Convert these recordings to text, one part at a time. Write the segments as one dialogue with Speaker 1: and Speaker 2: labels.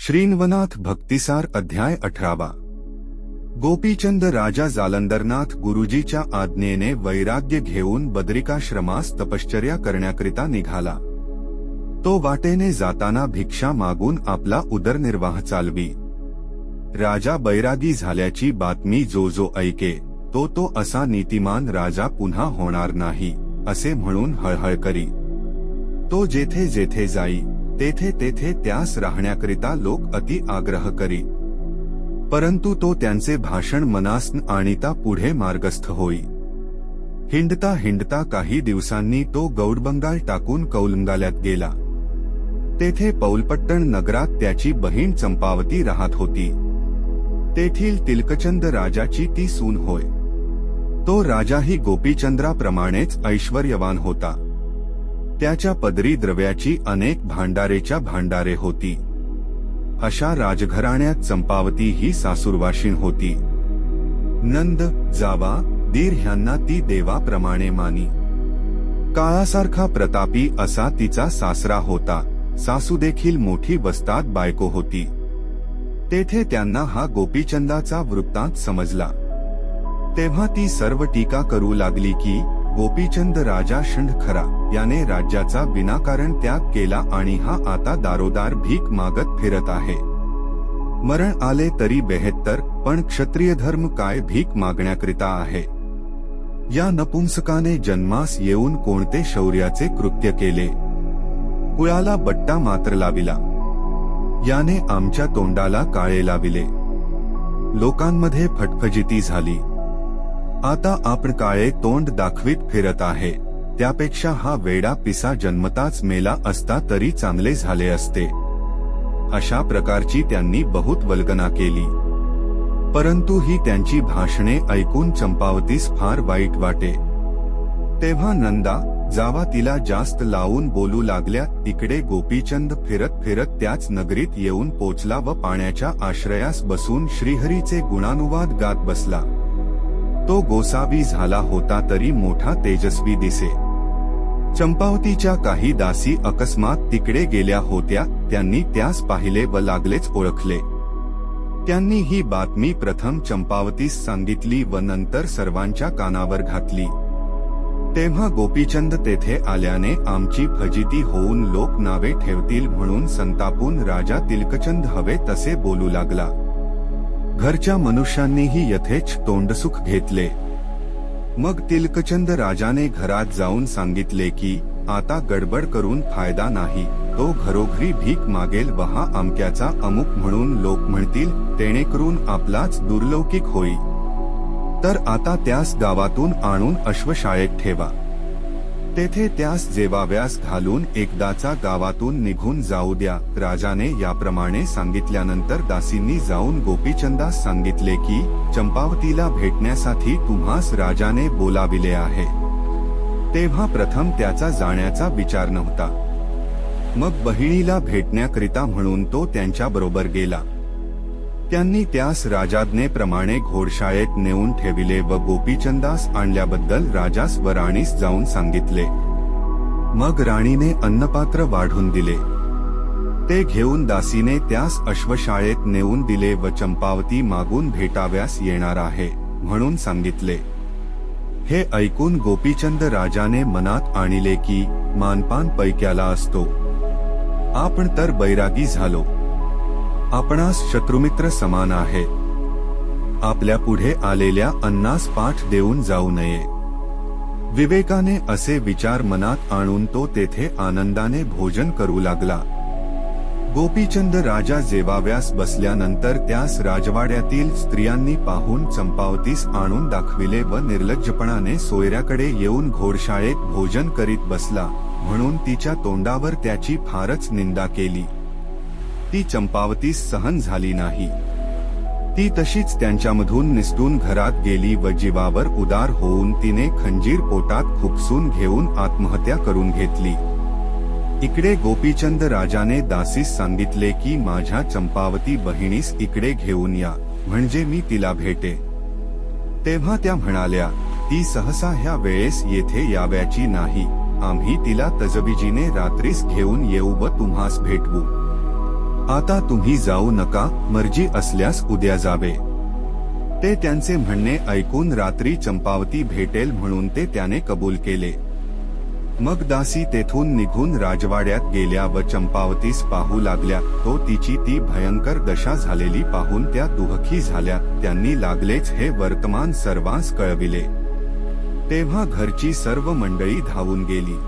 Speaker 1: श्रीन्वनाथ भक्तिसार अध्याय अठरावा. गोपीचंद राजा जालंदरनाथ गुरुजीच्या आज्ञेने वैराग्य घेऊन बदरिकाश्रमास तपश्चर्या करण्याकरिता निघाला. तो वाटेने जाताना भिक्षा मागून आपला उदरनिर्वाह चालवी. राजा बैरागी झाल्याची बातमी जो जो ऐके तो तो असा नीतिमान राजा पुन्हा होणार नाही असे म्हणून हळहळ करी. तो जेथे जेथे जाई तेथे तेथे त्यास राहण्याकरिता लोक अति आग्रह करी. परंतु तो त्यांचे भाषण मनास आणिता पुढे मार्गस्थ होई. हिंडता हिंडता काही दिवसांनी तो गौडबंगाल टाकून कौलंगाल्यात गेला. तेथे पौलपट्टण नगरात त्याची बहीण चंपावती राहत होती. तेथील तिलकचंद राजाची ती सून होय. तो राजाही गोपीचंद्राप्रमाणेच ऐश्वर्यवान होता. त्याच्या पदरी द्रव्याची अनेक भांडारेच्या भांडारे होती. अशा राजघराण्यात चंपावती ही सासूरवाशीण होती. नंद जावा दीर ह्यांना ती देवाप्रमाणे मानी. काळासारखा प्रतापी असा तिचा सासरा होता. सासू देखील मोठी वस्तात बायको होती. तेथे त्यांना हा गोपीचंदाचा वृत्तांत समजला. तेव्हा ती सर्व टीका करू लागली की गोपीचंद राजा शंड खरा याने राज्याचा विनाकारण त्याग केला आणि हा आता दारोदार भीक मागत फिरत आहे. मरण आले तरी बेहत्तर पण क्षत्रिय धर्म काय भीक मागण्याकरिता आहे? या नपुंसकाने जन्मास येऊन कोणते शौर्याचे कृत्य केले? कुळाला बट्टा मात्र लाविला. याने आमच्या तोंडाला काळे लाविले. लोकांमध्ये फटफजिती झाली. आता आपण काळे तोंड दाखवीत फिरत आहे? त्यापेक्षा हा वेडा पिसा जन्मताच मेला असता तरी चांगले झाले असते. अशा प्रकारची त्यांनी बहुत वल्गना केली. परंतु ही त्यांची भाषणे ऐकून चंपावतीस फार वाईट वाटे. तेव्हा नंदा जावा तिला जास्त लावून बोलू लागल्या इकडे गोपीचंद फिरत फिरत त्याच नगरीत येऊन पोचला व पाण्याच्या आश्रयास बसून श्रीहरीचे गुणानुवाद गात बसला. तो गोसावी झाला होता तरी मोठा तेजस्वी दिसे. चंपावतीच्या काही दासी अकस्मात तिकडे गेल्या होत्या त्यांनी त्यास पाहिले व लागलेच ओळखले. त्यांनी ही बातमी प्रथम चंपावतीस सांगितली व नंतर सर्वांच्या कानावर घातली. तेव्हा गोपीचंद तेथे आल्याने आमची फजिती होऊन लोक नावे ठेवतील म्हणून संतापून राजा तिलकचंद हवे तसे बोलू लागला. घरच्या मनुष्यांनीही यथेच तोंडसुख घेतले. मग तिलकचंद राजाने घरात जाऊन सांगितले की आता गडबड करून फायदा नाही तो घरोघरी भीक मागेल व हा अमक्याचा अमुक म्हणून लोक म्हणतील तेणेकरून आपलाच दुर्लौकिक होई. तर आता त्यास गावातून आणून अश्वशाळेत ठेवा. तेथे त्यास जेवाव्यास घालून एकदाचा गावातून निघून जाऊ द्या. राजाने याप्रमाणे सांगितल्यानंतर दासींनी जाऊन गोपीचंदास सांगितले की चंपावतीला भेटण्यासाठी तुम्हास राजाने बोलाविले आहे. तेव्हा प्रथम त्याचा जाण्याचा विचार नव्हता. मग बहिणीला भेटण्याकरिता म्हणून तो त्यांच्याबरोबर गेला. त्यांनी त्यास राजाज्ञेप्रमाणे घोडशाळेत नेऊन ठेविले व गोपीचंदास आणल्याबद्दल राजास व राणीस जाऊन सांगितले. मग राणीने अन्नपात्र वाढून दिले. ते घेऊन दासीने त्यास अश्वशाळेत नेऊन दिले व चंपावती मागून भेटाव्यास येणार आहे म्हणून सांगितले. हे ऐकून गोपीचंद राजाने मनात आणले की मानपान पैक्याला असतो. आपण तर बैरागी झालो. आपणास शत्रुमित्र समान आहे. आपल्या पुढे आलेल्या अन्नास पाठ देऊन जाऊ नये. विवेकाने असे विचार मनात आणून तो तेथे आनंदाने भोजन करू लागला. गोपीचंद राजा जेवाव्यास बसल्यानंतर त्यास राजवाड्यातील स्त्रियांनी पाहून चंपावतीस आणून दाखविले व निर्लज्जपणाने सोयऱ्याकडे येऊन घोडशाळेत भोजन करीत बसला. म्हणून तिच्या तोंडावर त्याची फारच निंदा केली. ती चंपावतीस सहन झाली नाही. ती तशीच त्यांच्यामधून निसटून घरात गेली व जीवावर उदार होऊन तिने खंजीर पोटात खुपसून घेऊन आत्महत्या करून घेतली. इकडे गोपीचंद राजाने दासीस सांगितले की माझ्या चंपावती बहिणीस इकडे घेऊन या म्हणजे मी तिला भेटे. तेव्हा त्या म्हणाल्या ती सहसा ह्या वेळेस येथे याव्याची नाही. आम्ही तिला तजबीजीने रात्रीस घेऊन येऊ व तुम्हास भेटवू. आता तुम्ही जाऊ नका मर्जी असल्यास उद्या जावे. ते त्यांचे म्हणणे ऐकून रात्री चंपावती भेटेल म्हणून ते त्याने कबूल केले. मग दासी तेथून निघून राजवाड्यात गेल्या व चंपावतीस पाहू लागल्या. तो तिची ती भयंकर दशा झालेली पाहून त्या दुःखी झाल्या. त्यांनी लागलेच हे वर्तमान सर्वांस कळविले. तेव्हा घरची सर्व मंडळी धावून गेली.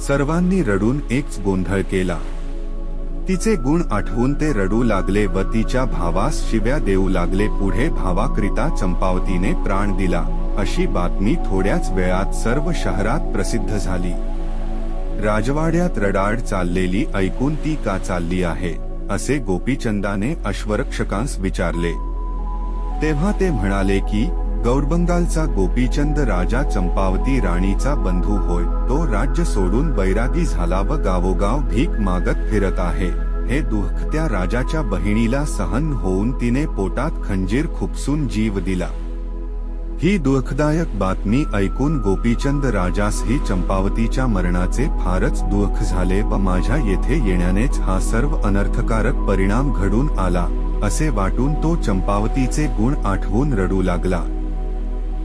Speaker 1: सर्वांनी रडून एकच गोंधळ केला. तिचे गुण आठवून ते रडू लागले व तिच्या भावास शिव्या देऊ लागले. पुढे भावाकरिता चंपावतीने प्राण दिला. अशी बातमी थोड्याच वेळात सर्व शहरात प्रसिद्ध झाली. राजवाड्यात रडाड चाललेली ऐकून ती का चालली आहे? असे गोपीचंदाने अश्वरक्षकांस विचारले. तेव्हा ते म्हणाले की गौरबंगालचा गोपीचंद राजा चंपावती राणीचा बंधू होय तो राज्य सोडून बैरागी झाला व गावोगाव भीक मागत फिरत आहे. हे दुःख त्या राजाच्या बहिणीला सहन होऊन तिने पोटात खंजीर खुपसून जीव दिला. ही दुःखदायक बातमी ऐकून गोपीचंद राजासही चंपावतीच्या मरणाचे फारच दुःख झाले व माझ्या येथे येण्यानेच हा सर्व अनर्थकारक परिणाम घडून आला असे वाटून तो चंपावतीचे गुण आठवून रडू लागला.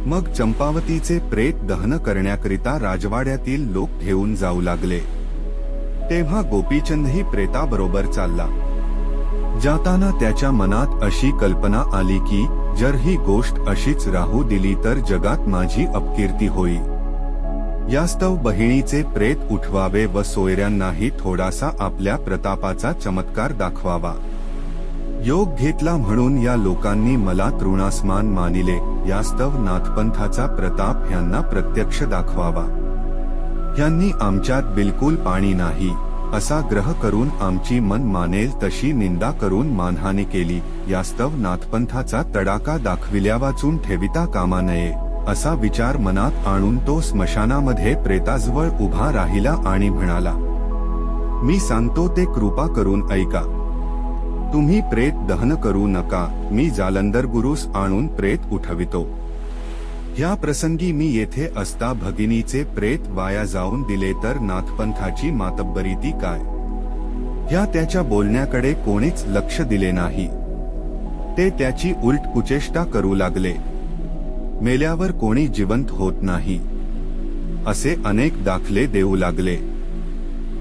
Speaker 1: मग चंपावतीचे प्रेत दहन करण्याकरिता राजवाड्यातील लोक घेऊन जाऊ लागले. तेव्हा गोपीचंदही प्रेताबरोबर चालला. जाताना त्याच्या मनात अशी कल्पना आली की जर ही गोष्ट अशीच राहू दिली तर जगात माझी अपकीर्ती होईल यास्तव बहिणीचे प्रेत उठवावे व सोयऱ्यांनाही थोडासा आपल्या प्रतापाचा चमत्कार दाखवावा. योग घेतला म्हणून या लोकांनी मला तृणास्मान मानिले यास्तव नाथपंथाचा प्रताप ह्यांना प्रत्यक्ष दाखवावा. ह्यांनी आमच्यात बिलकुल पाणी नाही असा ग्रह करून आमची मन मानेल तशी निंदा करून मानहानी केली यास्तव नाथपंथाचा तडाका दाखविल्या वाचून ठेविता कामा नये असा विचार मनात आणून तो स्मशानामध्ये प्रेताजवळ उभा राहिला आणि म्हणाला मी सांगतो ते कृपा करून ऐका तुम्ही प्रेत दहन करू नका. मी जालंदर गुरुस आणून प्रेत उठवितो. ह्या प्रसंगी मी येथे असता भगिनीचे प्रेत वाया जाऊन दिले तर नाथपंथाची मातब्बरी ती काय? ह्या त्याच्या बोलण्याकडे कोणीच लक्ष दिले नाही. ते त्याची उलट कुचेष्टा करू लागले. मेल्यावर कोणी जिवंत होत नाही. असे अनेक दाखले देऊ लागले.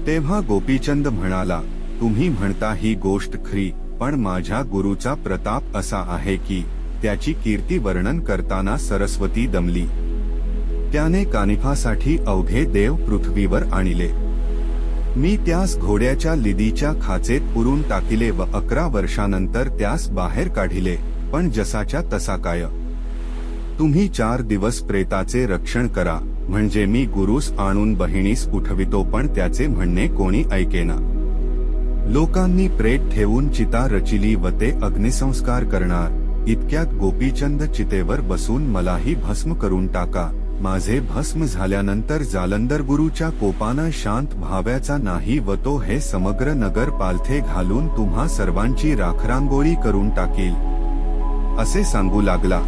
Speaker 1: तेव्हा गोपीचंद म्हणाला तुम्ही म्हणता ही गोष्ट खरी. पण माझ्या गुरुचा प्रताप असा आहे की त्याची कीर्ती वर्णन करताना सरस्वती दमली. त्याने कानिफासाठी अवघे देव पृथ्वीवर आणले. मी त्यास घोड्याच्या लिदीच्या खाचेत पुरून टाकिले व अकरा वर्षानंतर त्यास बाहेर काढिले पण जसाच्या तसा काय. तुम्ही चार दिवस प्रेताचे रक्षण करा म्हणजे मी गुरुस आणून बहिणीस उठवितो पण त्याचे म्हणणे कोणी ऐकेना. लोकांनी प्रेत ठेवून चिता रचिली व ते अग्निसंस्कार करणार. इतक्यात गोपीचंद चितेवर बसून मलाही भस्म करून टाका. माझे भस्म झाल्यानंतर जालंदर गुरुच्या कोपानं शांत व्हाव्याचा नाही व तो हे समग्र नगर पालथे घालून तुम्हा सर्वांची राखरांगोळी करून टाकील. असे सांगू लागला.